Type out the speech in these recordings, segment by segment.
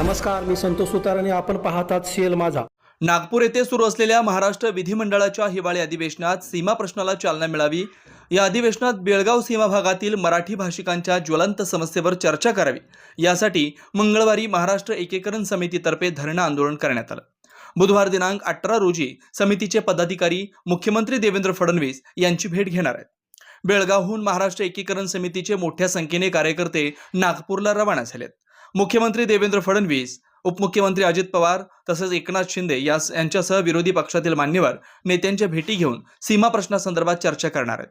नमस्कार मी संतोष सुतार आणि आपण पाहतात सीएल माझा. नागपूर येथे सुरू असलेल्या महाराष्ट्र विधिमंडळाच्या हिवाळी अधिवेशनात सीमा प्रश्नाला चालना मिळावी. या अधिवेशनात बेळगाव सीमा भागातील मराठी भाषिकांच्या ज्वलंत समस्येवर चर्चा करावी. यासाठी मंगळवारी महाराष्ट्र एकीकरण समितीतर्फे धरणं आंदोलन करण्यात आलं. बुधवार दिनांक अठरा रोजी समितीचे पदाधिकारी मुख्यमंत्री देवेंद्र फडणवीस यांची भेट घेणार आहेत. बेळगावहून महाराष्ट्र एकीकरण समितीचे मोठ्या संख्येने कार्यकर्ते नागपूरला रवाना झालेत. मुख्यमंत्री देवेंद्र फडणवीस उपमुख्यमंत्री अजित पवार तसेच एकनाथ शिंदे यांच्यासह विरोधी पक्षातील मान्यवर नेत्यांच्या भेटी घेऊन सीमा प्रश्नासंदर्भात चर्चा करणार आहेत.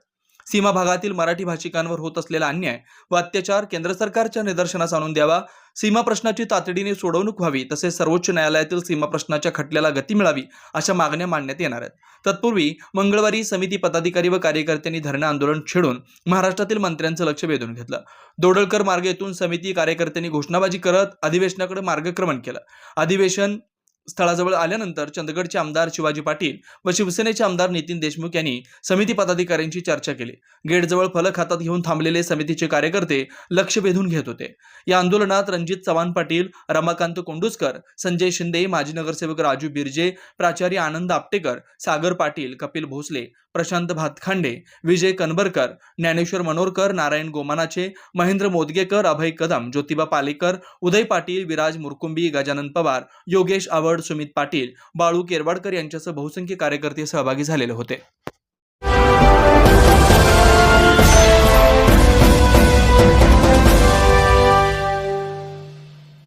सीमा भागातील मराठी भाषिकांवर होत असलेला अन्याय व अत्याचार केंद्र सरकारच्या निदर्शनास आणून द्यावा. सीमा प्रश्नाची तातडीने सोडवणूक व्हावी तसेच सर्वोच्च न्यायालयातील सीमा प्रश्नाच्या खटल्याला गती मिळावी अशा मागण्या मांडण्यात येणार आहेत. तत्पूर्वी मंगळवारी समिती पदाधिकारी व कार्यकर्त्यांनी धरणं आंदोलन छेडून महाराष्ट्रातील मंत्र्यांचं लक्ष वेधून घेतलं. दोडळकर मार्ग येथून समिती कार्यकर्त्यांनी घोषणाबाजी करत अधिवेशनाकडे मार्गक्रमण केलं. अधिवेशन स्थळाजवळ आल्यानंतर चंदगडचे आमदार शिवाजी पाटील व शिवसेनेचे आमदार नितीन देशमुख यांनी समिती पदाधिकाऱ्यांची चर्चा केली. गेटजवळ फलक हातात घेऊन थांबलेले समितीचे कार्यकर्ते लक्ष वेधून घेत होते. या आंदोलनात रणजित चव्हाण पाटील रमाकांत कोंडुसकर संजय शिंदे माजी नगरसेवक राजू बिर्जे प्राचार्य आनंद आपटेकर सागर पाटील कपिल भोसले प्रशांत भातखांडे विजय कनबरकर ज्ञानेश्वर मनोरकर नारायण गोमानाचे महेंद्र मोदगेकर अभय कदम ज्योतिबा पालेकर उदय पाटील विराज मुरकुंबी गजानन पवार योगेश आवड सुमित पाटील बाळू केरवाडकर यांच्यासह बहुसंख्य कार्यकर्ते सहभागी झालेले होते.